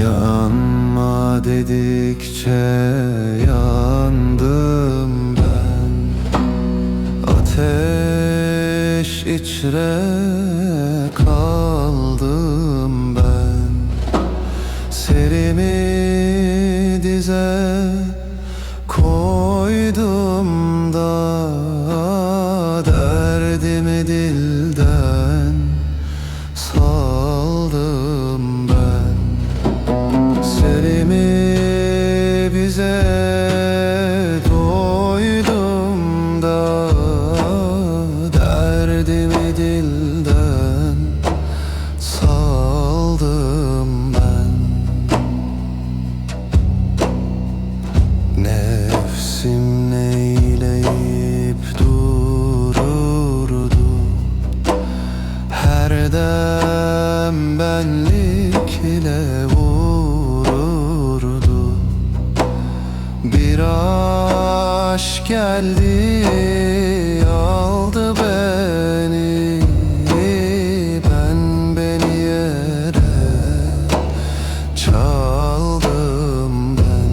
Yanma dedikçe yandım ben. Ateş içre Halimi bize doydum da Derdimi dilden sağ geldi aldı beni Ben beni yere çaldım ben.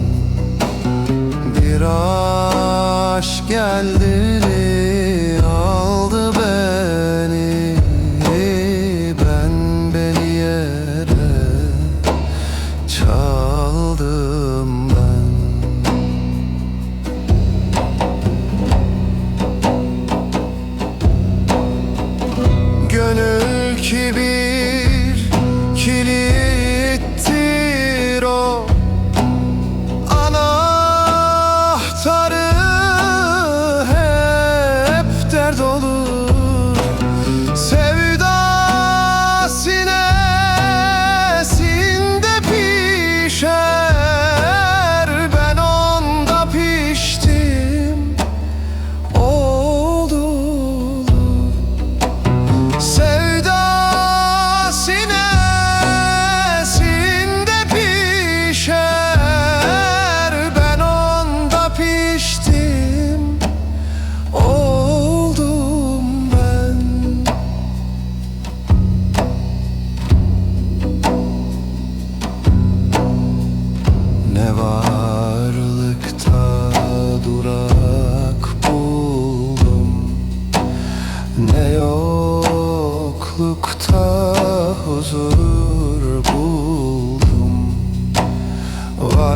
Bir aşk geldi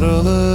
not alone.